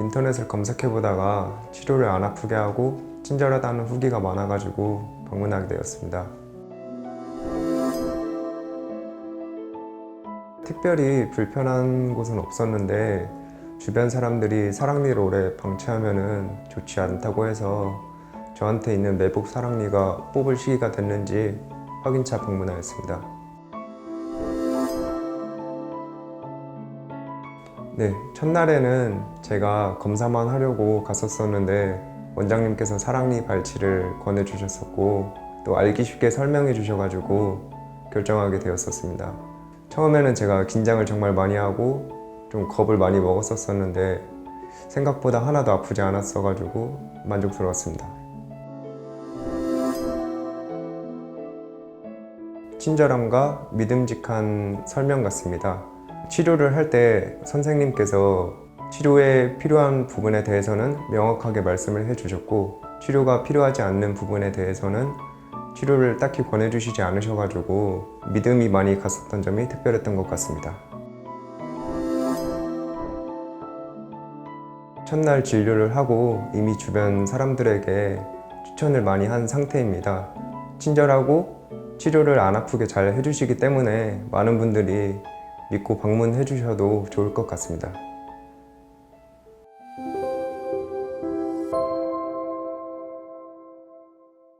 인터넷을 검색해 보다가 치료를 안 아프게 하고 친절하다는 후기가 많아가지고 방문하게 되었습니다. 특별히 불편한 곳은 없었는데 주변 사람들이 사랑니를 오래 방치하면은 좋지 않다고 해서 저한테 있는 매복 사랑니가 뽑을 시기가 됐는지 확인차 방문하였습니다. 네, 첫날에는 제가 검사만 하려고 갔었었는데 원장님께서 사랑니 발치를 권해주셨었고 또 알기 쉽게 설명해 주셔가지고 결정하게 되었었습니다. 처음에는 제가 긴장을 정말 많이 하고 좀 겁을 많이 먹었었었는데 생각보다 하나도 아프지 않았어가지고 만족스러웠습니다. 친절함과 믿음직한 설명 같습니다. 치료를 할 때 선생님께서 치료에 필요한 부분에 대해서는 명확하게 말씀을 해주셨고 치료가 필요하지 않는 부분에 대해서는 치료를 딱히 권해주시지 않으셔가지고 믿음이 많이 갔었던 점이 특별했던 것 같습니다. 첫날 진료를 하고 이미 주변 사람들에게 추천을 많이 한 상태입니다. 친절하고 치료를 안 아프게 잘 해주시기 때문에 많은 분들이 믿고 방문해 주셔도 좋을 것 같습니다.